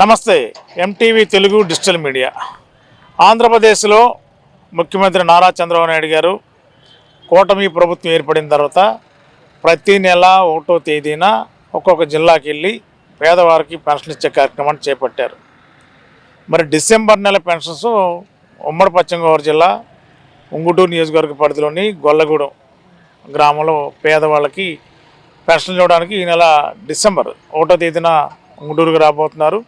నమస్తే MTV Telugu digital media. ఆంధ్రప్రదేశ్లో ముఖ్యమంత్రి నారా చంద్రబాబు నాయుడు గారు కూటమి ప్రభుత్వం ఏర్పడిన తర్వాత ప్రతి నెల ఒకటో తేదీన ఒక్కొక్క జిల్లాకి వెళ్ళి పేదవారికి పెన్షన్ ఇచ్చే కార్యక్రమాన్ని చేపట్టారు. మరి డిసెంబర్ నెల పెన్షన్స్ ఉమ్మడి పశ్చిమ గోదావరి జిల్లా ఉంగుటూరు నియోజకవర్గ పరిధిలోని గొల్లగూడెం గ్రామంలో పేదవాళ్ళకి పెన్షన్ ఇవ్వడానికి ఈ నెల డిసెంబర్ ఒకటో తేదీన ఉంగుటూరుకు రాబోతున్నారు.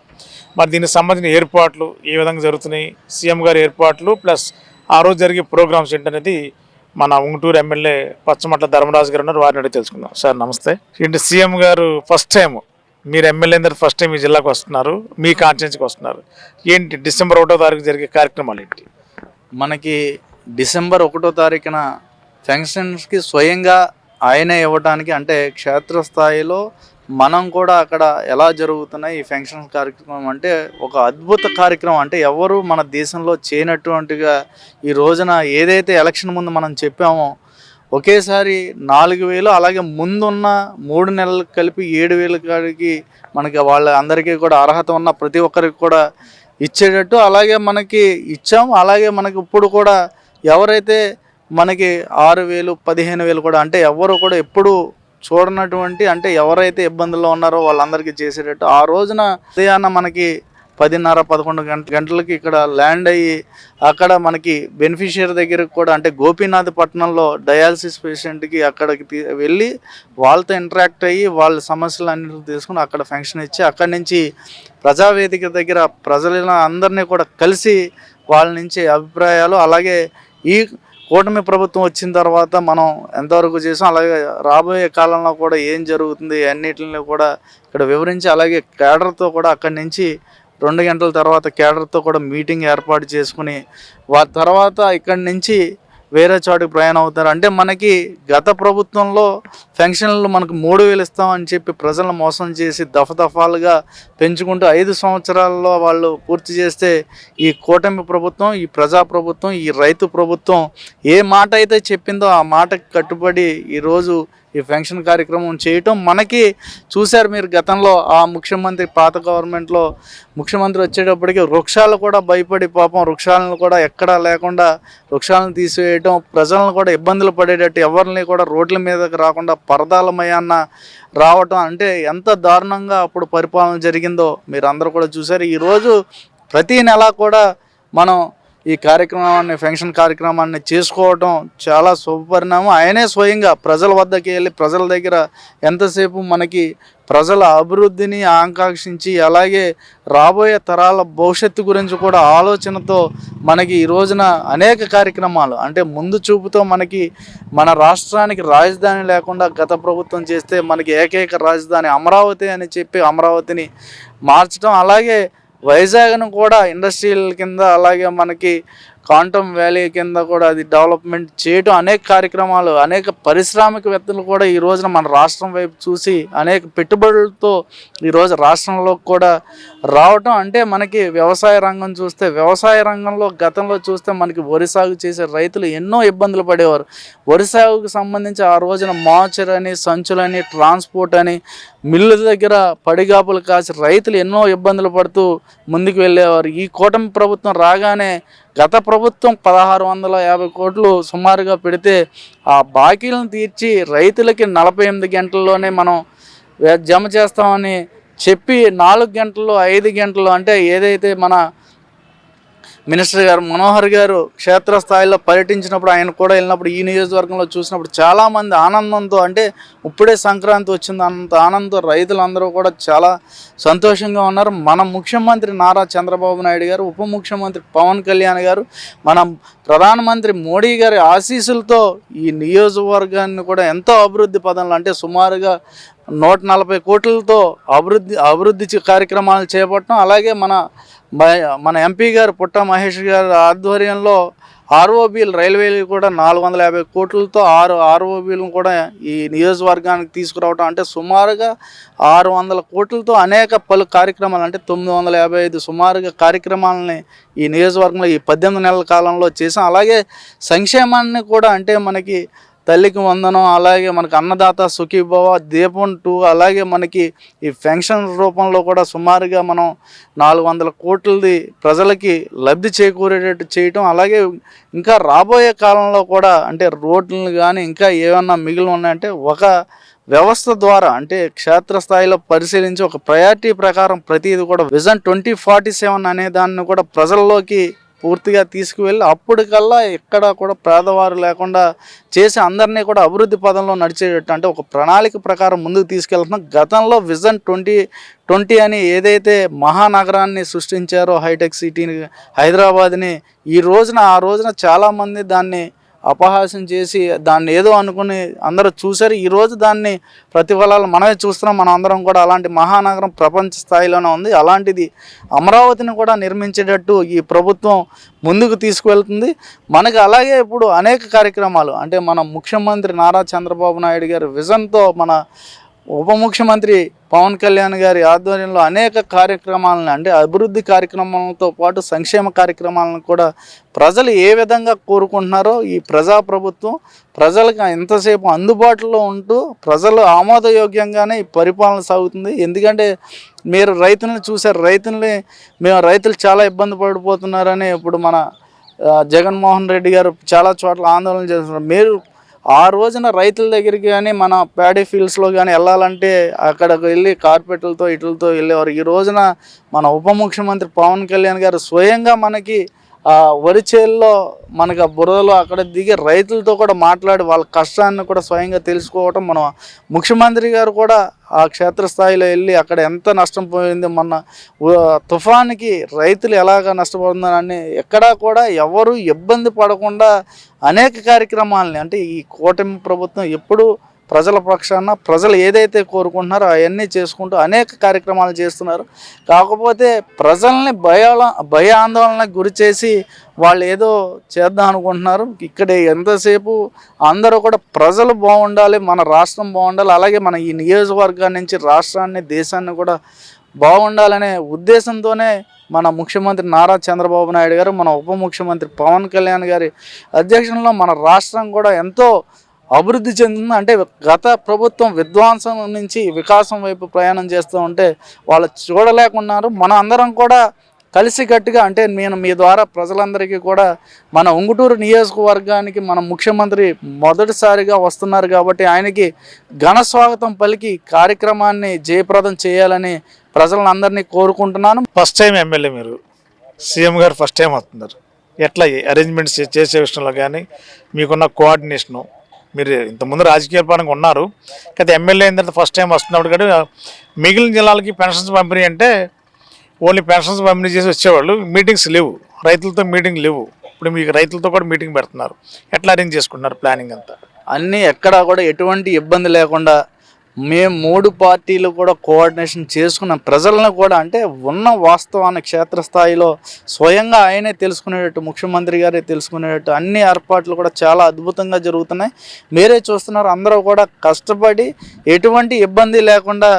మరి దీనికి సంబంధించిన ఏర్పాట్లు ఏ విధంగా జరుగుతున్నాయి? సీఎం గారి ఏర్పాట్లు ప్లస్ ఆ రోజు జరిగే ప్రోగ్రామ్స్ ఏంటనేది మన ఉంగుటూరు ఎమ్మెల్యే పచ్చమట్ల ధర్మరాజు గారు ఉన్నారు. వారిని అడిగి తెలుసుకుందాం. సార్ నమస్తే. ఏంటి సీఎం గారు ఫస్ట్ టైం మీరు ఎమ్మెల్యే అందరు ఫస్ట్ టైం ఈ జిల్లాకు వస్తున్నారు మీ కాన్స్టిట్యున్సీకి వస్తున్నారు. ఏంటి డిసెంబర్ ఒకటో తారీఖు జరిగే కార్యక్రమాలు ఏంటి? మనకి డిసెంబర్ ఒకటో తారీఖున ఫంక్షన్స్కి స్వయంగా ఆయనే ఇవ్వడానికి అంటే క్షేత్రస్థాయిలో మనం కూడా అక్కడ ఎలా జరుగుతున్నాయి ఈ ఫంక్షన్ కార్యక్రమం అంటే ఒక అద్భుత కార్యక్రమం అంటే ఎవరు మన దేశంలో చేయనటువంటిగా ఈ రోజున ఏదైతే ఎలక్షన్ ముందు మనం చెప్పామో ఒకేసారి నాలుగు వేలు అలాగే ముందున్న మూడు నెలలు కలిపి ఏడు వేల కాడికి మనకి వాళ్ళ అందరికీ కూడా అర్హత ఉన్న ప్రతి ఒక్కరికి కూడా ఇచ్చేటట్టు అలాగే మనకి ఇచ్చాం. అలాగే మనకి ఇప్పుడు కూడా ఎవరైతే మనకి ఆరు వేలు పదిహేను వేలు కూడా అంటే ఎవరు కూడా ఎప్పుడు చూడనటువంటి అంటే ఎవరైతే ఇబ్బందుల్లో ఉన్నారో వాళ్ళందరికీ చేసేటట్టు ఆ రోజున ఉదయాన్న మనకి పదిన్నర పదకొండు గంట గంటలకి ఇక్కడ ల్యాండ్ అయ్యి అక్కడ మనకి బెనిఫిషియరీ దగ్గరకు కూడా అంటే గోపీనాథ్ పట్టణంలో డయాలసిస్ పేషెంట్కి అక్కడికి తీ- వెళ్ళి వాళ్ళతో ఇంటరాక్ట్ అయ్యి వాళ్ళ సమస్యలు అన్నింటినీ తీసుకుని అక్కడ ఫంక్షన్ ఇచ్చి అక్కడి నుంచి ప్రజావేదిక దగ్గర ప్రజల అందరినీ కూడా కలిసి వాళ్ళ నుంచి అభిప్రాయాలు అలాగే ఈ కూటమి ప్రభుత్వం వచ్చిన తర్వాత మనం ఎంతవరకు చేసాం అలాగే రాబోయే కాలంలో కూడా ఏం జరుగుతుంది అన్నిటిని కూడా ఇక్కడ వివరించి అలాగే కేడర్తో కూడా అక్కడి నుంచి రెండు గంటల తర్వాత కేడర్తో కూడా మీటింగ్ ఏర్పాటు చేసుకుని వా తర్వాత ఇక్కడి నుంచి వేరే చోటుకి ప్రయాణం అవుతారు అంటే మనకి గత ప్రభుత్వంలో పెన్షన్లు మనకు మూడు వేలు ఇస్తామని చెప్పి ప్రజలను మోసం చేసి దఫదఫాలుగా పెంచుకుంటూ ఐదు సంవత్సరాల్లో వాళ్ళు పూర్తి చేస్తే ఈ కూటమి ప్రభుత్వం ఈ ప్రజా ప్రభుత్వం ఈ రైతు ప్రభుత్వం ఏ మాట అయితే చెప్పిందో ఆ మాటకు కట్టుబడి ఈరోజు ఈ పెన్షన్ కార్యక్రమం చేయటం మనకి చూశారు మీరు గతంలో ఆ ముఖ్యమంత్రి పాత గవర్నమెంట్లో ముఖ్యమంత్రి వచ్చేటప్పటికి వృక్షాలు కూడా భయపడి పాపం వృక్షాలను కూడా ఎక్కడా లేకుండా వృక్షాలను తీసివేయటం ప్రజలను కూడా ఇబ్బందులు పడేటట్టు ఎవరిని కూడా రోడ్ల మీదకి రాకుండా పరదాలమయాన్న రావటం అంటే ఎంత దారుణంగా అప్పుడు పరిపాలన జరిగిందో మీరు అందరూ కూడా చూశారు. ఈరోజు ప్రతి నెల కూడా మనం ఈ కార్యక్రమాన్ని ఫంక్షన్ కార్యక్రమాన్ని చేసుకోవటం చాలా శుభపరిణామం. ఆయనే స్వయంగా ప్రజల వద్దకి వెళ్ళి ప్రజల దగ్గర ఎంతసేపు మనకి ప్రజల అభివృద్ధిని ఆకాంక్షించి అలాగే రాబోయే తరాల భవిష్యత్తు గురించి కూడా ఆలోచనతో మనకి ఈ రోజున అనేక కార్యక్రమాలు అంటే ముందు చూపుతో మనకి మన రాష్ట్రానికి రాజధాని లేకుండా గత ప్రభుత్వం చేస్తే మనకి ఏకైక రాజధాని అమరావతి అని చెప్పి అమరావతిని మార్చడం అలాగే వైజాగ్ను కూడా ఇండస్ట్రియల్ కింద అలాగే మనకి క్వాంటమ్ వ్యాలీ కింద కూడా అది డెవలప్మెంట్ చేయటం అనేక కార్యక్రమాలు అనేక పారిశ్రామికవేత్తలు కూడా ఈ రోజున మన రాష్ట్రం వైపు చూసి అనేక పెట్టుబడులతో ఈరోజు రాష్ట్రంలో కూడా రావటం అంటే మనకి వ్యవసాయ రంగం చూస్తే వ్యవసాయ రంగంలో గతంలో చూస్తే మనకి వరి సాగు చేసే రైతులు ఎన్నో ఇబ్బందులు పడేవారు. వరి సాగుకు సంబంధించి ఆ రోజున మాచర్ అని సంచులని ట్రాన్స్పోర్ట్ అని మిల్లు దగ్గర పడిగాపులు కాసి రైతులు ఎన్నో ఇబ్బందులు పడుతూ ముందుకు వెళ్ళేవారు. ఈ కూటమి ప్రభుత్వం రాగానే గత ప్రభుత్వం పదహారు వందల యాభై కోట్లు సుమారుగా పెడితే ఆ బాకీలను తీర్చి రైతులకి నలభై ఎనిమిది గంటల్లోనే మనం జమ చేస్తామని చెప్పి నాలుగు గంటలు ఐదు గంటలు అంటే ఏదైతే మన మినిస్టర్ గారు మనోహర్ గారు క్షేత్రస్థాయిలో పర్యటించినప్పుడు ఆయన కూడా వెళ్ళినప్పుడు ఈ నియోజకవర్గంలో చూసినప్పుడు చాలామంది ఆనందంతో అంటే ఇప్పుడే సంక్రాంతి వచ్చింది అంత ఆనందంతో రైతులందరూ కూడా చాలా సంతోషంగా ఉన్నారు. మన ముఖ్యమంత్రి నారా చంద్రబాబు నాయుడు గారు ఉప ముఖ్యమంత్రి పవన్ కళ్యాణ్ గారు మన ప్రధానమంత్రి మోడీ గారి ఆశీస్సులతో ఈ నియోజకవర్గాన్ని కూడా ఎంతో అభివృద్ధి పదంలో అంటే సుమారుగా నూట నలభై కోట్లతో అభివృద్ధి అభివృద్ధి కార్యక్రమాలు చేపట్టడం అలాగే మన మన ఎంపీ గారు పుట్ట మహేష్ గారి ఆధ్వర్యంలో ఆర్ఓబీలు రైల్వేలు కూడా నాలుగు వందల యాభై కోట్లతో ఆరు ఆర్ఓబీలను కూడా ఈ నియోజకవర్గానికి తీసుకురావడం అంటే సుమారుగా ఆరు వందల కోట్లతో అనేక పలు కార్యక్రమాలు అంటే తొమ్మిది వందల యాభై ఐదు సుమారుగా కార్యక్రమాలని ఈ నియోజకవర్గంలో ఈ పద్దెనిమిది నెలల కాలంలో చేసాం అలాగే సంక్షేమాన్ని కూడా అంటే మనకి తల్లికి వందనం అలాగే మనకి అన్నదాత సుఖీభవ దీపం టూ అలాగే మనకి ఈ పెన్షన్ రూపంలో కూడా సుమారుగా మనం నాలుగు వందల కోట్లది ప్రజలకి లబ్ధి చేకూరేటట్టు చేయటం అలాగే ఇంకా రాబోయే కాలంలో కూడా అంటే రోడ్లను కానీ ఇంకా ఏమన్నా మిగిలి ఉన్నాయంటే ఒక వ్యవస్థ ద్వారా అంటే క్షేత్రస్థాయిలో పరిశీలించి ఒక ప్రయారిటీ ప్రకారం ప్రతిది కూడా విజన్ ట్వంటీ ఫార్టీ సెవెన్ అనే దాన్ని కూడా ప్రజల్లోకి పూర్తిగా తీసుకువెళ్ళి అప్పటికల్లా ఎక్కడ కూడా పేదవారు లేకుండా చేసి అందరినీ కూడా అభివృద్ధి పదంలో నడిచేటట్టు అంటే ఒక ప్రణాళిక ప్రకారం ముందుకు తీసుకెళ్తున్నాం గతంలో విజన్ ట్వంటీ ట్వంటీ అని ఏదైతే మహానగరాన్ని సృష్టించారో హైటెక్ సిటీని హైదరాబాద్ని ఈ రోజున ఆ రోజున చాలామంది దాన్ని అపహాసం చేసి దాన్ని ఏదో అనుకుని అందరూ చూశారు. ఈరోజు దాన్ని ప్రతిఫలాలు మనమే చూస్తున్నాం. మనం అందరం కూడా అలాంటి మహానగరం ప్రపంచ స్థాయిలోనే ఉంది. అలాంటిది అమరావతిని కూడా నిర్మించేటట్టు ఈ ప్రభుత్వం ముందుకు తీసుకువెళ్తుంది. మనకి అలాగే ఇప్పుడు అనేక కార్యక్రమాలు అంటే మన ముఖ్యమంత్రి నారా చంద్రబాబు నాయుడు గారి విజన్తో మన ఉప ముఖ్యమంత్రి పవన్ కళ్యాణ్ గారి ఆధ్వర్యంలో అనేక కార్యక్రమాలను అంటే అభివృద్ధి కార్యక్రమాలతో పాటు సంక్షేమ కార్యక్రమాలను కూడా ప్రజలు ఏ విధంగా కోరుకుంటున్నారో ఈ ప్రజాప్రభుత్వం ప్రజలకు ఎంతసేపు అందుబాటులో ఉంటూ ప్రజలు ఆమోదయోగ్యంగానే ఈ పరిపాలన సాగుతుంది. ఎందుకంటే మీరు రైతులను చూశారు రైతుల్ని మేము రైతులు చాలా ఇబ్బంది పడిపోతున్నారని ఇప్పుడు మన జగన్మోహన్ రెడ్డి గారు చాలా చోట్ల ఆందోళన చేస్తున్నారు. మీరు ఆ రోజున రైతుల దగ్గరికి కానీ మన ప్యాడీ ఫీల్డ్స్లో కానీ వెళ్ళాలంటే అక్కడికి వెళ్ళి కార్పెట్లతో ఇట్లతో వెళ్ళేవారు. ఈ రోజున మన ఉప ముఖ్యమంత్రి పవన్ కళ్యాణ్ గారు స్వయంగా మనకి వరి చేల్లో మనకి ఆ బురదలో అక్కడ దిగి రైతులతో కూడా మాట్లాడి వాళ్ళ కష్టాన్ని కూడా స్వయంగా తెలుసుకోవటం మనం ముఖ్యమంత్రి గారు కూడా ఆ క్షేత్రస్థాయిలో వెళ్ళి అక్కడ ఎంత నష్టం పోయింది మొన్న తుఫానికి రైతులు ఎలాగ నష్టపోతున్నారని ఎక్కడా కూడా ఎవరు ఇబ్బంది పడకుండా అనేక కార్యక్రమాలని అంటే ఈ కూటమి ప్రభుత్వం ఎప్పుడు ప్రజల పక్షాన ప్రజలు ఏదైతే కోరుకుంటున్నారో అవన్నీ చేసుకుంటూ అనేక కార్యక్రమాలు చేస్తున్నారు. కాకపోతే ప్రజల్ని భయాల భయ ఆందోళనకు గురి చేసి వాళ్ళు ఏదో చేద్దాం అనుకుంటున్నారు. ఇక్కడ ఎంతసేపు అందరూ కూడా ప్రజలు బాగుండాలి మన రాష్ట్రం బాగుండాలి అలాగే మన ఈ నియోజకవర్గాన్ని నుంచి రాష్ట్రాన్ని దేశాన్ని కూడా బాగుండాలనే ఉద్దేశంతోనే మన ముఖ్యమంత్రి నారా చంద్రబాబు నాయుడు గారు మన ఉప ముఖ్యమంత్రి పవన్ కళ్యాణ్ గారి అధ్యక్షంలో మన రాష్ట్రం కూడా ఎంతో అభివృద్ధి చెందుతుంది. అంటే గత ప్రభుత్వం విధ్వంసం నుంచి వికాసం వైపు ప్రయాణం చేస్తూ ఉంటే వాళ్ళు చూడలేకున్నారు. మన అందరం కూడా కలిసికట్టుగా అంటే నేను మీ ద్వారా ప్రజలందరికీ కూడా మన ఉంగుటూరు నియోజకవర్గానికి మన ముఖ్యమంత్రి మొదటిసారిగా వస్తున్నారు కాబట్టి ఆయనకి ఘన స్వాగతం పలికి కార్యక్రమాన్ని జయప్రదం చేయాలని ప్రజలందరినీ కోరుకుంటున్నాను. ఫస్ట్ టైం ఎమ్మెల్యే మీరు. సీఎం గారు ఫస్ట్ టైం వస్తున్నారు. ఎట్లా అరేంజ్మెంట్స్ చేసే విషయంలో కానీ మీకున్న కోఆర్డినేషను మీరు ఇంతకుముందు రాజకీయ పరంగా ఉన్నారు. కదా ఎమ్మెల్యే అయిన తర్వాత ఫస్ట్ టైం వస్తున్నప్పుడు కూడా మిగిలిన జిల్లాలకి పెన్షన్స్ పంపిణీ అంటే ఓన్లీ పెన్షన్స్ పంపిణీ చేసి వచ్చేవాళ్ళు. మీటింగ్స్ లేవు. రైతులతో మీటింగ్ లేవు. ఇప్పుడు మీకు రైతులతో కూడా మీటింగ్ పెడుతున్నారు. ఎట్లా అరేంజ్ చేసుకుంటున్నారు ప్లానింగ్ అంతా? అన్నీ ఎక్కడా కూడా ఎటువంటి ఇబ్బంది లేకుండా మేము మూడు పార్టీలు కూడా కోఆర్డినేషన్ చేసుకున్న. ప్రజలను కూడా అంటే ఉన్న వాస్తవాన్ని క్షేత్రస్థాయిలో స్వయంగా ఆయనే తెలుసుకునేటట్టు ముఖ్యమంత్రి గారే తెలుసుకునేటట్టు అన్ని ఏర్పాట్లు కూడా చాలా అద్భుతంగా జరుగుతున్నాయి. మీరే చూస్తున్నారు అందరూ కూడా కష్టపడి ఎటువంటి ఇబ్బంది లేకుండా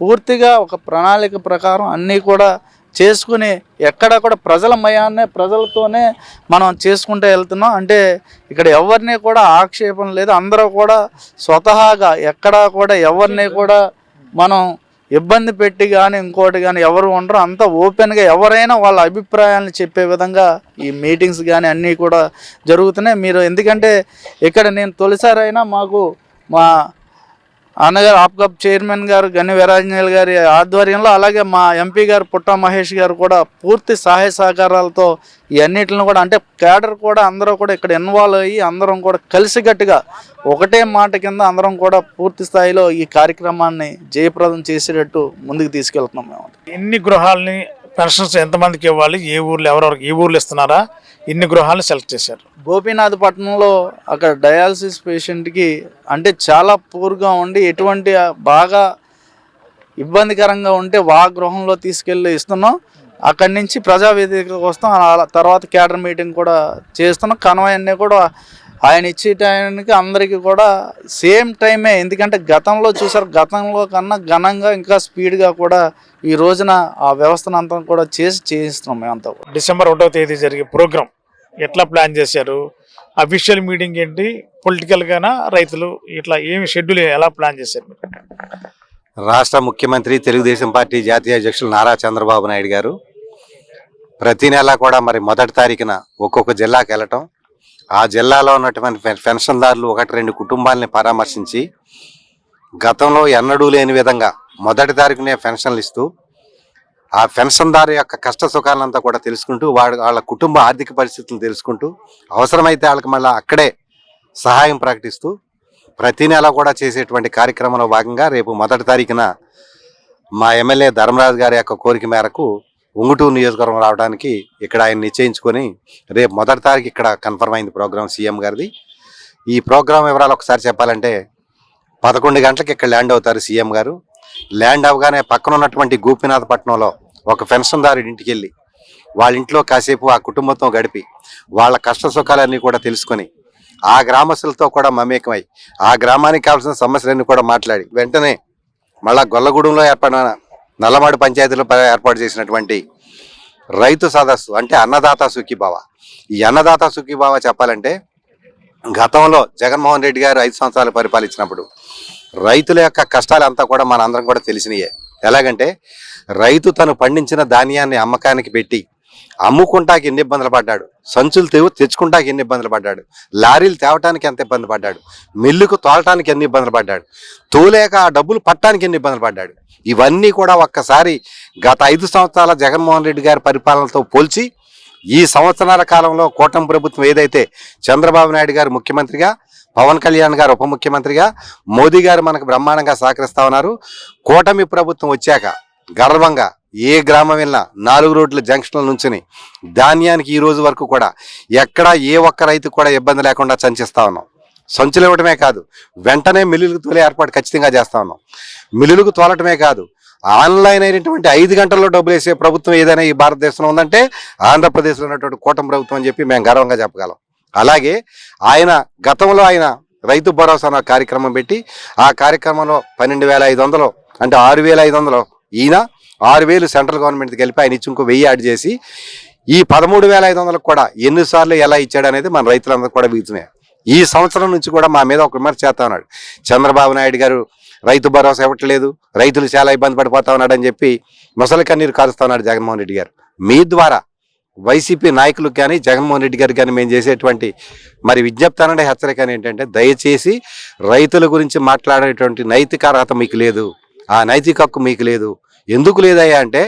పూర్తిగా ఒక ప్రణాళిక ప్రకారం అన్నీ కూడా చేసుకుని ఎక్కడ కూడా ప్రజల మయాన్నే ప్రజలతోనే మనం చేసుకుంటూ వెళ్తున్నాం. అంటే ఇక్కడ ఎవరిని కూడా ఆక్షేపణ లేదు. అందరూ కూడా స్వతహాగా ఎక్కడా కూడా ఎవరిని కూడా మనం ఇబ్బంది పెట్టి కానీ ఇంకోటి కానీ ఎవరు ఉండరు. అంతా ఓపెన్గా ఎవరైనా వాళ్ళ అభిప్రాయాలను చెప్పే విధంగా ఈ మీటింగ్స్ కానీ అన్నీ కూడా జరుగుతున్నాయి. మీరు ఎందుకంటే ఇక్కడ నేను తొలిసారైనా మాకు మా అన్నగారు ఆప్కప్ చైర్మన్ గారు గని వీరాంజనేయులు గారి ఆధ్వర్యంలో అలాగే మా ఎంపీ గారు పుట్ట మహేష్ గారు కూడా పూర్తి సహాయ సహకారాలతో ఇవన్నిటిని కూడా అంటే కేడర్ కూడా అందరూ కూడా ఇక్కడ ఇన్వాల్వ్ అయ్యి అందరం కూడా కలిసికట్టుగా ఒకటే మాట కింద అందరం కూడా పూర్తి స్థాయిలో ఈ కార్యక్రమాన్ని జయప్రదం చేసేటట్టు ముందుకు తీసుకెళ్తున్నాం మేము. ఎన్ని గృహాలని పెన్షన్స్ ఎంతమందికి ఇవ్వాలి? ఏ ఊర్లో ఎవరెవరికి ఈ ఊర్లో ఇస్తున్నారా? ఇన్ని గృహాలు సెలెక్ట్ చేశారు. గోపీనాథపట్నంలో అక్కడ డయాలసిస్ పేషెంట్కి అంటే చాలా పూర్గా ఉండి ఎటువంటి బాగా ఇబ్బందికరంగా ఉంటే వా గృహంలో తీసుకెళ్ళి ఇస్తున్నాం. అక్కడి నుంచి ప్రజావేదికకు వస్తాం. అలా తర్వాత క్యాడర్ మీటింగ్ కూడా చేస్తున్నాం. కన్వాయ్ అన్నీ కూడా ఆయన ఇచ్చే టైంకి అందరికీ కూడా సేమ్ టైమే. ఎందుకంటే గతంలో చూసారు గతంలో కన్నా ఘనంగా ఇంకా స్పీడ్గా కూడా ఈ రోజున ఆ వ్యవస్థను అంతా కూడా చేసి చేయిస్తున్నాం మేమంతా డిసెంబర్ ఒకటో తేదీ జరిగే ప్రోగ్రామ్ ఎట్లా ప్లాన్ చేశారు? అఫీషియల్ మీటింగ్ ఏంటి? పొలిటికల్గానా రైతులు ఇట్లా ఏమి షెడ్యూల్ ఎలా ప్లాన్ చేశారు రాష్ట్ర ముఖ్యమంత్రి తెలుగుదేశం పార్టీ జాతీయ అధ్యక్షులు నారా చంద్రబాబు నాయుడు గారు ప్రతి నెల కూడా మరి మొదటి తారీఖున ఒక్కొక్క జిల్లాకి వెళ్ళటం ఆ జిల్లాలో ఉన్నటువంటి పెన్- పెన్షన్దారులు ఒకటి రెండు కుటుంబాలని పరామర్శించి గతంలో ఎన్నడూ లేని విధంగా మొదటి తారీఖునే పెన్షన్లు ఇస్తూ ఆ పెన్షన్దారు యొక్క కష్ట సుఖాలంతా కూడా తెలుసుకుంటూ వాడు వాళ్ళ కుటుంబ ఆర్థిక పరిస్థితులు తెలుసుకుంటూ అవసరమైతే వాళ్ళకి మళ్ళీ అక్కడే సహాయం ప్రకటిస్తూ ప్రతి నెల కూడా చేసేటువంటి కార్యక్రమంలో భాగంగా రేపు మొదటి తారీఖున మా ఎమ్మెల్యే ధర్మరాజు గారి యొక్క కోరిక మేరకు ఉంగుటూరు నియోజకవర్గం రావడానికి ఇక్కడ ఆయన నిశ్చయించుకొని రేపు మొదటి తారీఖు ఇక్కడ కన్ఫర్మ్ అయింది ప్రోగ్రాం సీఎం గారిది. ఈ ప్రోగ్రాం వివరాలు ఒకసారి చెప్పాలంటే పదకొండు గంటలకు ఇక్కడ ల్యాండ్ అవుతారు సీఎం గారు. ల్యాండ్ అవగానే పక్కన ఉన్నటువంటి గోపీనాథపట్నంలో ఒక పెన్షన్దారుడి ఇంటికి వెళ్ళి వాళ్ళ ఇంట్లో కాసేపు ఆ కుటుంబంతో గడిపి వాళ్ళ కష్ట సుఖాలన్నీ కూడా తెలుసుకొని ఆ గ్రామస్తులతో కూడా మమేకమై ఆ గ్రామానికి కావాల్సిన సమస్యలన్నీ కూడా మాట్లాడి వెంటనే మళ్ళా గొల్లగూడెంలో ఏర్పడిన నల్లమాడు పంచాయతీలో ఏర్పాటు చేసినటువంటి రైతు సదస్సు అంటే అన్నదాత సుఖీభావ. ఈ అన్నదాత సుఖీభావ చెప్పాలంటే గతంలో జగన్మోహన్ రెడ్డి గారు ఐదు సంవత్సరాలు పరిపాలించినప్పుడు రైతుల యొక్క కష్టాలంతా కూడా మన అందరం కూడా తెలిసినయే. ఎలాగంటే రైతు తను పండించిన ధాన్యాన్ని అమ్మకానికి పెట్టి అమ్ముకుంటాకి ఎన్ని ఇబ్బందులు పడ్డాడు? సంచులు తెవు తెచ్చుకుంటాకి ఎన్ని ఇబ్బందులు పడ్డాడు? లారీలు తేవటానికి ఎంత ఇబ్బంది పడ్డాడు? మిల్లుకు తోలటానికి ఎన్ని ఇబ్బందులు పడ్డాడు? తోలేక ఆ డబ్బులు పట్టడానికి ఎన్ని ఇబ్బందులు పడ్డాడు? ఇవన్నీ కూడా ఒక్కసారి గత ఐదు సంవత్సరాల జగన్మోహన్ రెడ్డి గారి పరిపాలనతో పోల్చి ఈ సంవత్సరాల కాలంలో కూటమి ప్రభుత్వం ఏదైతే చంద్రబాబు నాయుడు గారు ముఖ్యమంత్రిగా పవన్ కళ్యాణ్ గారు ఉప ముఖ్యమంత్రిగా మోదీ గారు మనకు బ్రహ్మాండంగా సహకరిస్తా ఉన్నారు. కూటమి ప్రభుత్వం వచ్చాక గర్వంగా ఏ గ్రామం వెళ్ళినా నాలుగు రోడ్ల జంక్షన్ల నుంచుని ధాన్యానికి ఈ రోజు వరకు కూడా ఎక్కడా ఏ ఒక్క రైతు కూడా ఇబ్బంది లేకుండా సంచిస్తా ఉన్నాం. సంచులు ఇవ్వటమే కాదు వెంటనే మిల్లులకు తోలే ఏర్పాటు ఖచ్చితంగా చేస్తా ఉన్నాం. మిల్లులకు తోలటమే కాదు ఆన్లైన్ అయినటువంటి ఐదు గంటల్లో డబ్బులు వేసే ప్రభుత్వం ఏదైనా ఈ భారతదేశంలో ఉందంటే ఆంధ్రప్రదేశ్లో ఉన్నటువంటి కూటమి ప్రభుత్వం అని చెప్పి మేము గర్వంగా చెప్పగలం. అలాగే ఆయన గతంలో ఆయన రైతు భరోసా కార్యక్రమం పెట్టి ఆ కార్యక్రమంలో పన్నెండు వేల ఐదు వందలు అంటే ఆరు వేల ఐదు వందలు ఈయన ఆరు వేలు సెంట్రల్ గవర్నమెంట్కి కలిపి ఆయన ఇచ్చి ఇంకో వెయ్యి యాడ్ చేసి ఈ పదమూడు వేల ఐదు వందలకు కూడా ఎన్నిసార్లు ఎలా ఇచ్చాడు అనేది మన రైతులందరూ కూడా వీతమే ఈ సంవత్సరం నుంచి కూడా మా మీద ఒక విమర్శ చేస్తా ఉన్నాడు. చంద్రబాబు నాయుడు గారు రైతు భరోసా ఇవ్వట్లేదు రైతులు చాలా ఇబ్బంది పడిపోతా ఉన్నాడు అని చెప్పి ముసలి కన్నీరు కారుస్తా ఉన్నాడు జగన్మోహన్ రెడ్డి గారు. మీ ద్వారా వైసీపీ నాయకులకు కానీ జగన్మోహన్ రెడ్డి గారికి కానీ మేము చేసేటువంటి మరి విజ్ఞప్తి అనండి హెచ్చరిక ఏంటంటే దయచేసి రైతుల గురించి మాట్లాడేటువంటి నైతిక అర్హత మీకు లేదు. ఆ నైతిక హక్కు మీకు లేదు. ఎందుకు లేదయ్యా అంటే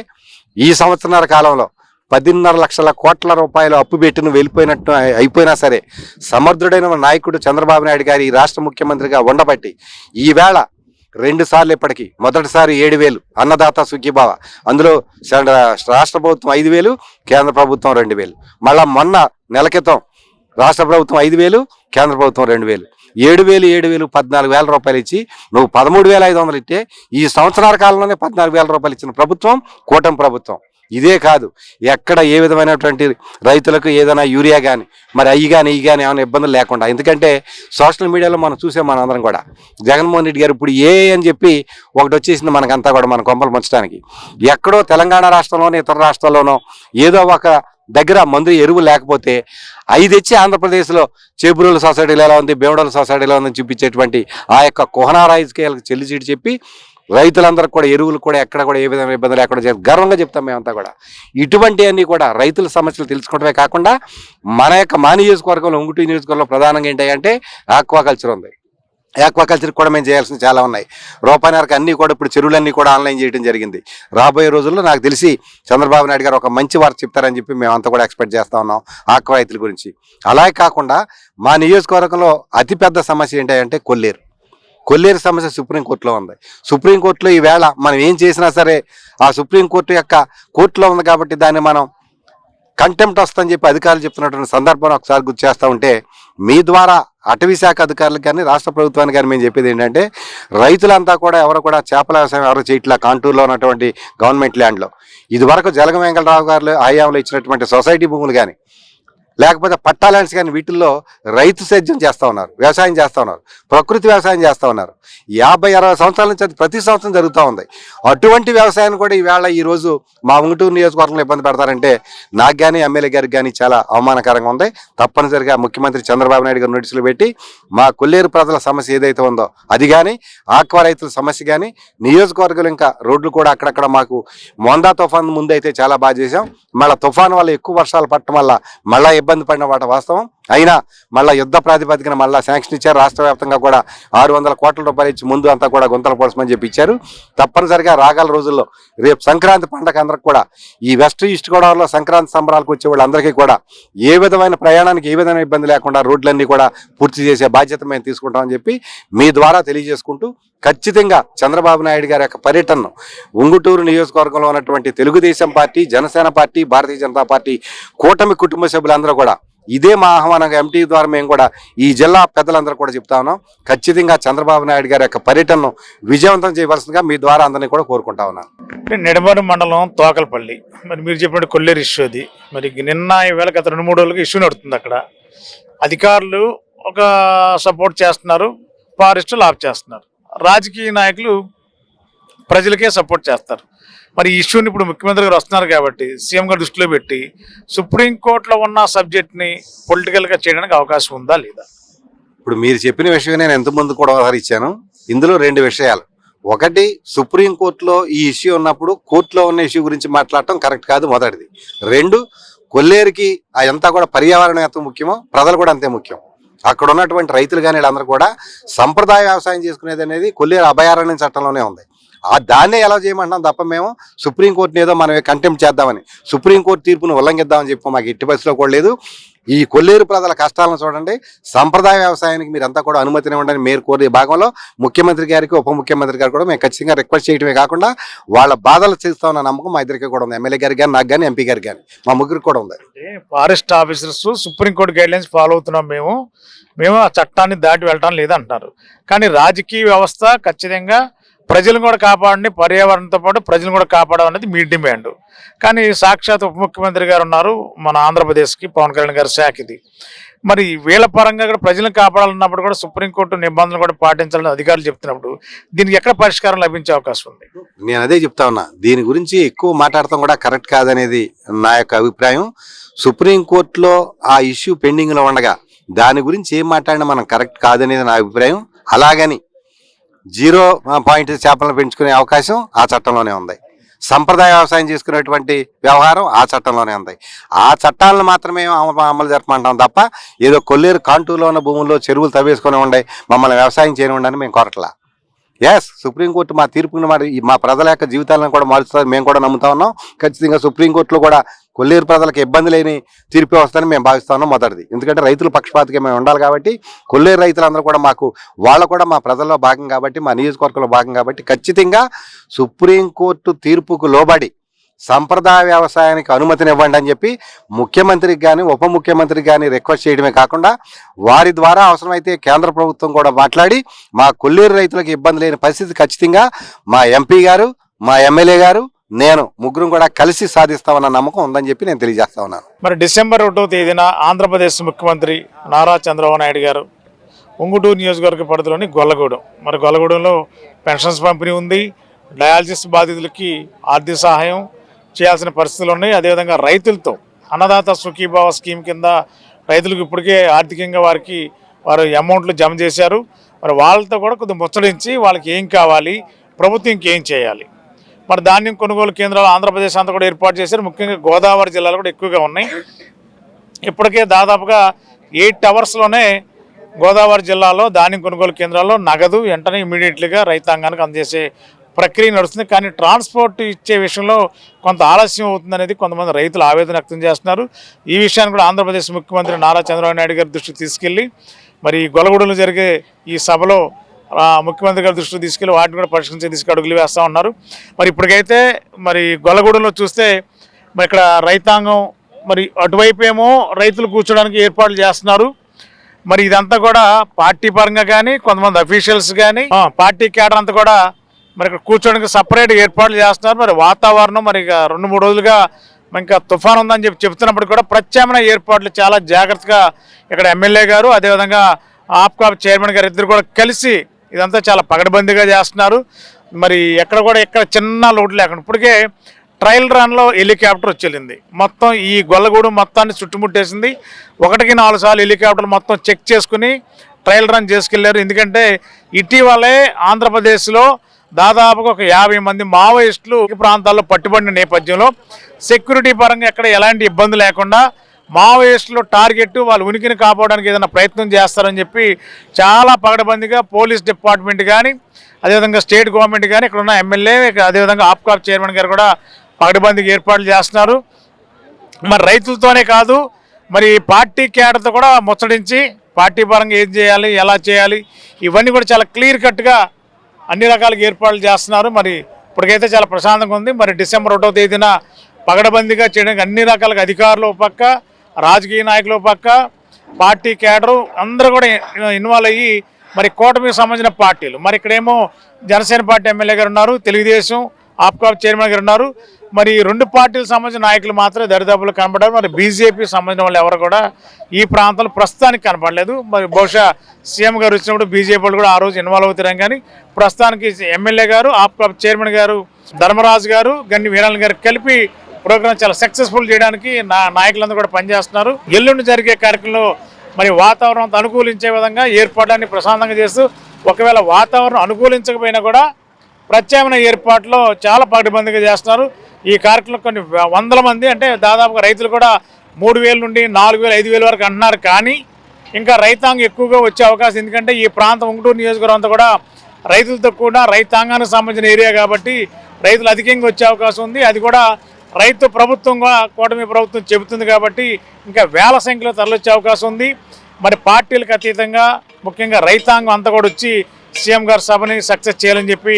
ఈ సంవత్సరాల కాలంలో పదిన్నర లక్షల కోట్ల రూపాయలు అప్పు పెట్టిన వెళ్ళిపోయినట్టు అయిపోయినా సరే సమర్థుడైన నాయకుడు చంద్రబాబు నాయుడు గారి ఈ రాష్ట్ర ముఖ్యమంత్రిగా ఉండబట్టి ఈవేళ రెండు సార్లు ఇప్పటికీ మొదటిసారి ఏడు వేలు అన్నదాత సుఖీభావ. అందులో రాష్ట్ర ప్రభుత్వం ఐదు వేలు కేంద్ర ప్రభుత్వం రెండు వేలు. మళ్ళా మొన్న నెల క్రితం రాష్ట్ర ప్రభుత్వం ఐదు వేలు కేంద్ర ప్రభుత్వం రెండు వేలు. ఏడు వేలు ఏడు వేలు పద్నాలుగు వేల రూపాయలు ఇచ్చి నువ్వు పదమూడు వేల ఐదు వందలు ఇట్టే ఈ సంవత్సరాల కాలంలోనే పద్నాలుగు వేల రూపాయలు ఇచ్చిన ప్రభుత్వం కూటమి ప్రభుత్వం. ఇదే కాదు ఎక్కడ ఏ విధమైనటువంటి రైతులకు ఏదైనా యూరియా కానీ మరి అయ్యి కానీ ఇవి కానీ ఏమైనా ఇబ్బందులు లేకుండా ఎందుకంటే సోషల్ మీడియాలో మనం చూసాం మన అందరం కూడా జగన్మోహన్ రెడ్డి గారు ఇప్పుడు ఏ అని చెప్పి ఒకటి వచ్చేసింది మనకంతా కూడా మన కొంపలు ముంచడానికి. ఎక్కడో తెలంగాణ రాష్ట్రంలోనో ఇతర రాష్ట్రాల్లోనో ఏదో ఒక దగ్గర మందు ఎరువు లేకపోతే అవి తెచ్చి ఆంధ్రప్రదేశ్లో చేబురుల సొసైటీలో ఎలా ఉంది బేవడల సొసైటీలో ఉందని చూపించేటువంటి ఆ యొక్క కుహనారాయిస్కేలకు చెల్లి చీటి చెప్పి రైతులందరికీ కూడా ఎరువులు కూడా ఎక్కడ కూడా ఏ విధమైన ఇబ్బంది లేకుండా గర్వంగా చెప్తాం మేమంతా కూడా. ఇటువంటివన్నీ కూడా రైతుల సమస్యలు తెలుసుకోవడమే కాకుండా మన యొక్క మా నియోజకవర్గంలో ఉంగుటూరు నియోజకవర్గంలో ప్రధానంగా ఏంటంటే ఆక్వాకల్చర్ ఉంది. ఆక్వాకల్చర్ కూడా మేము చేయాల్సిన చాలా ఉన్నాయి. రూపాయినరకు అన్ని కూడా ఇప్పుడు చెరువులన్నీ కూడా ఆన్లైన్ చేయడం జరిగింది. రాబోయే రోజుల్లో నాకు తెలిసి చంద్రబాబు నాయుడు గారు ఒక మంచి వార్త చెప్తారని చెప్పి మేమంతా కూడా ఎక్స్పెక్ట్ చేస్తూ ఉన్నాం ఆక్వా రైతుల గురించి. అలాగే కాకుండా మా నియోజకవర్గంలో అతిపెద్ద సమస్య ఏంటంటే కొల్లేరు. కొల్లేరు సమస్య సుప్రీంకోర్టులో ఉంది. సుప్రీంకోర్టులో ఈవేళ మనం ఏం చేసినా సరే ఆ సుప్రీంకోర్టు యొక్క కోర్టులో ఉంది కాబట్టి దాన్ని మనం కంటెంప్ట్ వస్తుందని చెప్పి అధికారులు చెప్తున్నటువంటి సందర్భం ఒకసారి గుర్తు చేస్తూ ఉంటే మీ ద్వారా అటవీ శాఖ అధికారులకు కానీ రాష్ట్ర ప్రభుత్వానికి కానీ మేము చెప్పేది ఏంటంటే రైతులంతా కూడా ఎవరు కూడా చేపల వ్యవసాయం ఎవరు చేయట్లా కాంటూరులో ఉన్నటువంటి గవర్నమెంట్ ల్యాండ్లో. ఇది వరకు జలగ వెంకటరావు గారు హయాంలో ఇచ్చినటువంటి సొసైటీ భూములు కానీ లేకపోతే పట్టా ల్యాండ్స్ కానీ వీటిల్లో రైతు సేద్యం చేస్తూ ఉన్నారు వ్యవసాయం చేస్తూ ఉన్నారు ప్రకృతి వ్యవసాయం చేస్తూ ఉన్నారు. యాభై అరవై సంవత్సరాల నుంచి అది ప్రతి సంవత్సరం జరుగుతూ ఉంది. అటువంటి వ్యవసాయాన్ని కూడా ఈవేళ ఈరోజు మా ఉంగుటూరు నియోజకవర్గంలో ఇబ్బంది పెడతారంటే నాకు కానీ ఎమ్మెల్యే గారికి కానీ చాలా అవమానకరంగా ఉంది. తప్పనిసరిగా ముఖ్యమంత్రి చంద్రబాబు నాయుడు గారు నోటీసులు పెట్టి మా కొల్లేరు ప్రజల సమస్య ఏదైతే ఉందో అది కానీ ఆక్వా రైతుల సమస్య కానీ నియోజకవర్గాలు ఇంకా రోడ్లు కూడా అక్కడక్కడ మాకు మొందా తుఫాన్ ముందు అయితే చాలా బాగా చేసాం మళ్ళీ తుఫాన్ వల్ల ఎక్కువ వర్షాలు పట్టడం వల్ల మళ్ళీ ఇబ్బంది పడిన వాట వాస్తవం. అయినా మళ్ళీ యుద్ధ ప్రాతిపదికన మళ్ళీ శాంక్షన్ ఇచ్చారు. రాష్ట్ర వ్యాప్తంగా కూడా ఆరు వందల కోట్ల రూపాయలు ఇచ్చి ముందు అంతా కూడా గుంతలు పొడసమని చెప్పి ఇచ్చారు. తప్పనిసరిగా రాగల రోజుల్లో రేపు సంక్రాంతి పండగ అందరికి కూడా ఈ వెస్ట్ ఈస్ట్ గోదావరిలో సంక్రాంతి సంబరాలకు వచ్చే వాళ్ళందరికీ కూడా ఏ విధమైన ప్రయాణానికి ఏ విధమైన ఇబ్బంది లేకుండా రోడ్లన్నీ కూడా పూర్తి చేసే బాధ్యత మేము తీసుకుంటామని చెప్పి మీ ద్వారా తెలియజేసుకుంటూ ఖచ్చితంగా చంద్రబాబు నాయుడు గారి యొక్క పర్యటనను ఉంగుటూరు నియోజకవర్గంలో ఉన్నటువంటి Telugu Desam party Janasena party Bharatiya Janata party కూటమి కుటుంబ సభ్యులందరూ కూడా ఇదే మా ఆహ్వానంగా ఎంటీ ద్వారా మేము కూడా ఈ జిల్లా పెద్దలందరూ కూడా చెప్తా ఉన్నాం. ఖచ్చితంగా చంద్రబాబు నాయుడు గారి యొక్క పర్యటనను విజయవంతం చేయవలసిందిగా మీ ద్వారా అందరినీ కూడా కోరుకుంటా ఉన్నాను నిడమరు మండలం తోకలపల్లి. మరి మీరు చెప్పినట్టు కొల్లేరు ఇష్యూ అది మరి నిన్న ఈవేళ గత రెండు మూడు రోజులకు ఇష్యూ నడుతుంది అక్కడ. అధికారులు ఒక సపోర్ట్ చేస్తున్నారు ఫారెస్టులు ఆఫ్ చేస్తున్నారు. రాజకీయ నాయకులు ప్రజలకే సపోర్ట్ చేస్తారు. మరి ఈ ఇష్యూని ఇప్పుడు ముఖ్యమంత్రి గారు వస్తున్నారు కాబట్టి సీఎం గారు దృష్టిలో పెట్టి సుప్రీంకోర్టులో ఉన్న సబ్జెక్ట్ని పొలిటికల్గా చేయడానికి అవకాశం ఉందా లేదా? ఇప్పుడు మీరు చెప్పిన విషయం నేను ఎంతమంది కూడా ఒకసారి ఇచ్చాను ఇందులో రెండు విషయాలు. ఒకటి సుప్రీంకోర్టులో ఈ ఇష్యూ ఉన్నప్పుడు కోర్టులో ఉన్న ఇష్యూ గురించి మాట్లాడటం కరెక్ట్ కాదు మొదటిది. రెండు కొల్లేరుకి అదంతా కూడా పర్యావరణం ఎంత ముఖ్యమో ప్రజలు కూడా అంతే ముఖ్యం. అక్కడ ఉన్నటువంటి రైతులు కానీ వీళ్ళందరూ కూడా సంప్రదాయ వ్యవసాయం చేసుకునేది అనేది కొల్లేరు అభయారణ్యం చట్టంలోనే ఉంది. ఆ దాన్నే ఎలా చేయమంటున్నాం తప్ప మేము సుప్రీంకోర్టుని ఏదో మనం కంటెంప్ట్ చేద్దామని. సుప్రీంకోర్టు తీర్పును ఉల్లంఘిద్దామని చెప్పి మాకు ఎట్టి పరిస్థితిలో కూడా లేదు. ఈ కొల్లేరు ప్రజల కష్టాలను చూడండి. సంప్రదాయ వ్యవసాయానికి మీరంతా కూడా అనుమతిని ఇవ్వండి మీరు కోరే భాగంలో ముఖ్యమంత్రి గారికి ఉప ముఖ్యమంత్రి గారు కూడా మేము ఖచ్చితంగా రిక్వెస్ట్ చేయడమే కాకుండా వాళ్ళ బాధలు చేస్తామన్న నమ్మకం మా ఇద్దరికి కూడా ఉంది. ఎమ్మెల్యే గారికి కానీ నాకు కానీ ఎంపీ గారికి కానీ మా ముగ్గురికి కూడా ఉంది. Forest officers Supreme Court guidelines follow అవుతున్నాం మేము. మేము ఆ చట్టాన్ని దాటి వెళ్ళటం లేదంటున్నారు. కానీ రాజకీయ వ్యవస్థ ఖచ్చితంగా ప్రజలను కూడా కాపాడండి పర్యావరణంతో పాటు ప్రజలను కూడా కాపాడడం అనేది మీ డిమాండ్. కానీ సాక్షాత్ ఉప ముఖ్యమంత్రి గారు ఉన్నారు మన ఆంధ్రప్రదేశ్కి పవన్ కళ్యాణ్ గారి శాఖ ఇది మరి వీళ్ళ పరంగా కూడా ప్రజలను కాపాడాలన్నప్పుడు కూడా సుప్రీంకోర్టు నిబంధనలు కూడా పాటించాలని అధికారులు చెప్తున్నప్పుడు దీనికి ఎక్కడ పరిష్కారం లభించే అవకాశం ఉంది? నేను అదే చెప్తా ఉన్నా దీని గురించి ఎక్కువ మాట్లాడటం కూడా కరెక్ట్ కాదనేది నా యొక్క అభిప్రాయం. సుప్రీంకోర్టులో ఆ ఇష్యూ పెండింగ్లో ఉండగా దాని గురించి ఏం మాట్లాడినా మనం కరెక్ట్ కాదనేది నా అభిప్రాయం. అలాగని జీరో పాయింట్ చేపలను పెంచుకునే అవకాశం ఆ చట్టంలోనే ఉంది. సంప్రదాయ వ్యవసాయం చేసుకునేటువంటి వ్యవహారం ఆ చట్టంలోనే ఉంది. ఆ చట్టాలను మాత్రమే అమలు జరపమంటాం తప్ప ఏదో కొల్లేరు కాంటూరులో ఉన్న భూముల్లో చెరువులు తవ్వేసుకొని ఉండే మమ్మల్ని వ్యవసాయం చేయనివ్వండి అని మేము కోరట్లా. ఎస్ సుప్రీంకోర్టు మా తీర్పుని మరి మా ప్రజల యొక్క జీవితాలను కూడా మారుస్తారు మేము కూడా నమ్ముతా ఉన్నాం. ఖచ్చితంగా సుప్రీంకోర్టులో కూడా కొల్లేరు ప్రజలకు ఇబ్బంది లేని తీర్పు వస్తుందని మేము భావిస్తా మొదటిది. ఎందుకంటే రైతుల పక్షపాతిగా మేము ఉండాలి కాబట్టి కొల్లేరు రైతులందరూ కూడా మాకు వాళ్ళు కూడా మా ప్రజల్లో భాగం కాబట్టి మా నియోజకవర్గంలో భాగం కాబట్టి ఖచ్చితంగా సుప్రీంకోర్టు తీర్పుకు లోబడి సంప్రదాయ వ్యవసాయానికి అనుమతినివ్వండి అని చెప్పి ముఖ్యమంత్రికి కానీ ఉప ముఖ్యమంత్రికి కానీ రిక్వెస్ట్ చేయడమే కాకుండా వారి ద్వారా అవసరమైతే కేంద్ర ప్రభుత్వం కూడా మాట్లాడి మా కొల్లేరు రైతులకు ఇబ్బంది లేని పరిస్థితి ఖచ్చితంగా మా ఎంపీ గారు మా ఎమ్మెల్యే గారు నేను ముగ్గురం కూడా కలిసి సాధిస్తామన్న నమ్మకం ఉందని చెప్పి నేను తెలియజేస్తా ఉన్నాను. మరి డిసెంబర్ ఒకటో తేదీన ఆంధ్రప్రదేశ్ ముఖ్యమంత్రి నారా చంద్రబాబు నాయుడు గారు ఉంగుటూరు నియోజకవర్గ పరిధిలోని గొల్లగూడెం. మరి గొల్లగూడెంలో పెన్షన్స్ పంపిణీ ఉంది. డయాలసిస్ బాధితులకి ఆర్థిక సహాయం చేయాల్సిన పరిస్థితులు ఉన్నాయి. అదేవిధంగా రైతులతో అన్నదాత సుఖీభావ స్కీమ్ కింద రైతులకు ఇప్పటికే ఆర్థికంగా వారికి వారు అమౌంట్లు జమ చేశారు. మరి వాళ్ళతో కూడా కొద్దిగా ముచ్చడించి వాళ్ళకి ఏం కావాలి ప్రభుత్వం ఇంకేం చేయాలి? మరి ధాన్యం కొనుగోలు కేంద్రాలు ఆంధ్రప్రదేశ్ అంతా కూడా ఏర్పాటు చేశారు. ముఖ్యంగా గోదావరి జిల్లాలో కూడా ఎక్కువగా ఉన్నాయి. ఇప్పటికే దాదాపుగా ఎయిట్ అవర్స్లోనే గోదావరి జిల్లాలో ధాన్యం కొనుగోలు కేంద్రాల్లో నగదు వెంటనే ఇమీడియట్లీగా రైతాంగానికి అందజేసే ప్రక్రియ నడుస్తుంది. కానీ ట్రాన్స్పోర్ట్ ఇచ్చే విషయంలో కొంత ఆలస్యం అవుతుందనేది కొంతమంది రైతులు ఆవేదన వ్యక్తం చేస్తున్నారు. ఈ విషయాన్ని కూడా ఆంధ్రప్రదేశ్ ముఖ్యమంత్రి నారా చంద్రబాబు నాయుడు గారి దృష్టికి తీసుకెళ్ళి మరి గొలగూడలో జరిగే ఈ సభలో ముఖ్యమంత్రి గారి దృష్టికి తీసుకెళ్ళి వాటిని కూడా పరిష్కరించే దిశగా అడుగులు వేస్తూ ఉన్నారు. మరి ఇప్పటికైతే మరి గొల్లగూడెంలో చూస్తే మరి ఇక్కడ రైతాంగం మరి అటువైపు ఏమో రైతులు కూర్చోడానికి ఏర్పాట్లు చేస్తున్నారు. మరి ఇదంతా కూడా పార్టీ పరంగా కానీ కొంతమంది అఫీషియల్స్ కానీ పార్టీ కేడర్ అంతా కూడా మరి ఇక్కడ కూర్చోడానికి సపరేట్ ఏర్పాట్లు చేస్తున్నారు. మరి వాతావరణం మరి రెండు మూడు రోజులుగా ఇంకా తుఫాన్ ఉందని చెప్పి చెప్తున్నప్పుడు కూడా ప్రత్యామ్నాయ ఏర్పాట్లు చాలా జాగ్రత్తగా ఇక్కడ ఎమ్మెల్యే గారు అదేవిధంగా ఆప్కాప్ చైర్మన్ గారు ఇద్దరు కూడా కలిసి ఇదంతా చాలా పగడబందీగా చేస్తున్నారు. మరి ఎక్కడ కూడా ఎక్కడ చిన్న లోటు లేకుండా ఇప్పటికే ట్రయల్ రన్లో హెలికాప్టర్ వచ్చేళ్ళింది మొత్తం ఈ గొల్లగూడు మొత్తాన్ని చుట్టుముట్టేసింది. ఒకటికి నాలుగు సార్లు హెలికాప్టర్ మొత్తం చెక్ చేసుకుని ట్రయల్ రన్ చేసుకెళ్ళారు. ఎందుకంటే ఇటీవలే ఆంధ్రప్రదేశ్లో దాదాపుగా ఒక యాభై మంది మావోయిస్టులు ఈ ప్రాంతాల్లో పట్టుబడిన నేపథ్యంలో సెక్యూరిటీ పరంగా ఎక్కడ ఎలాంటి ఇబ్బంది లేకుండా మావోయిస్టులు టార్గెట్ వాళ్ళు ఉనికిని కాపాడడానికి ఏదైనా ప్రయత్నం చేస్తారని చెప్పి చాలా పగడబందిగా పోలీస్ డిపార్ట్మెంట్ కానీ అదేవిధంగా స్టేట్ గవర్నమెంట్ కానీ ఇక్కడ ఉన్న ఎమ్మెల్యే అదేవిధంగా ఆప్కాప్ చైర్మన్ గారు కూడా పగడబందికి ఏర్పాట్లు చేస్తున్నారు. మరి రైతులతోనే కాదు మరి పార్టీ క్యాడర్తో కూడా ముచ్చడించి పార్టీ పరంగా ఏం చేయాలి ఎలా చేయాలి ఇవన్నీ కూడా చాలా క్లియర్ కట్గా అన్ని రకాలుగా ఏర్పాట్లు చేస్తున్నారు. మరి ఇప్పటికైతే చాలా ప్రశాంతంగా ఉంది. మరి డిసెంబర్ ఒకటో తేదీన పగడబందీగా చేయడానికి అన్ని రకాలుగా అధికారులు పక్క రాజకీయ నాయకులు పక్క పార్టీ కేడరు అందరూ కూడా ఇన్వాల్వ్ అయ్యి మరి కూటమికి సంబంధించిన పార్టీలు. మరి ఇక్కడేమో జనసేన పార్టీ ఎమ్మెల్యే గారు ఉన్నారు తెలుగుదేశం ఆప్కాప్ చైర్మన్ గారు ఉన్నారు. మరి రెండు పార్టీలకు సంబంధించిన నాయకులు మాత్రమే దరిదాపులు కనపడారు మరి బీజేపీ సంబంధించిన వాళ్ళు ఎవరు కూడా ఈ ప్రాంతంలో ప్రస్తుతానికి కనపడలేదు మరి బహుశా సీఎం గారు వచ్చినప్పుడు బీజేపీ వాళ్ళు కూడా ఆ రోజు ఇన్వాల్వ్ అవుతారు కానీ ప్రస్తుతానికి ఎమ్మెల్యే గారు ఆప్కాప్ చైర్మన్ గారు ధర్మరాజు గారు గన్ని వీరాల గారు కలిపి ప్రోగ్రామ్ చాలా సక్సెస్ఫుల్ చేయడానికి నా నాయకులందరూ కూడా పనిచేస్తున్నారు. ఎల్లుండి జరిగే కార్యక్రమంలో మరి వాతావరణం అనుకూలించే విధంగా ఏర్పాట్లన్నీ ప్రశాంతంగా చేస్తూ ఒకవేళ వాతావరణం అనుకూలించకపోయినా కూడా ప్రత్యామ్నాయ ఏర్పాట్లో చాలా పగడిబందిగా చేస్తున్నారు. ఈ కార్యక్రమంలో కొన్ని వందల మంది అంటే దాదాపుగా రైతులు కూడా మూడు వేల నుండి నాలుగు వేలు ఐదు వరకు అంటున్నారు. కానీ ఇంకా రైతాంగం ఎక్కువగా వచ్చే అవకాశం ఎందుకంటే ఈ ప్రాంతం ఉంగుటూరు నియోజకవర్గం అంతా కూడా రైతులతో కూడా రైతాంగానికి సంబంధించిన ఏరియా కాబట్టి రైతులు అధికంగా వచ్చే అవకాశం ఉంది. అది కూడా రైతు ప్రభుత్వంగా కూటమి ప్రభుత్వం చెబుతుంది కాబట్టి ఇంకా వేల సంఖ్యలో తరలిచ్చే అవకాశం ఉంది. మరి పార్టీలకు అతీతంగా ముఖ్యంగా రైతాంగం అంతా కూడా వచ్చి సీఎం గారి సభని సక్సెస్ చేయాలని చెప్పి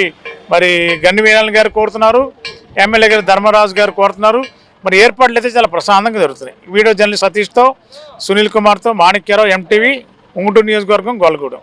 మరి గన్ని గారు కోరుతున్నారు. ఎమ్మెల్యే గారు ధర్మరాజు గారు కోరుతున్నారు. మరి ఏర్పాట్లు అయితే చాలా ప్రశాంతంగా జరుగుతున్నాయి. వీడియో జర్నలిస్ట్ సతీష్తో సునీల్ కుమార్తో మాణిక్యరావు ఎంటీవీ ఉంగుటూరు నియోజకవర్గం గోల్గూడెం.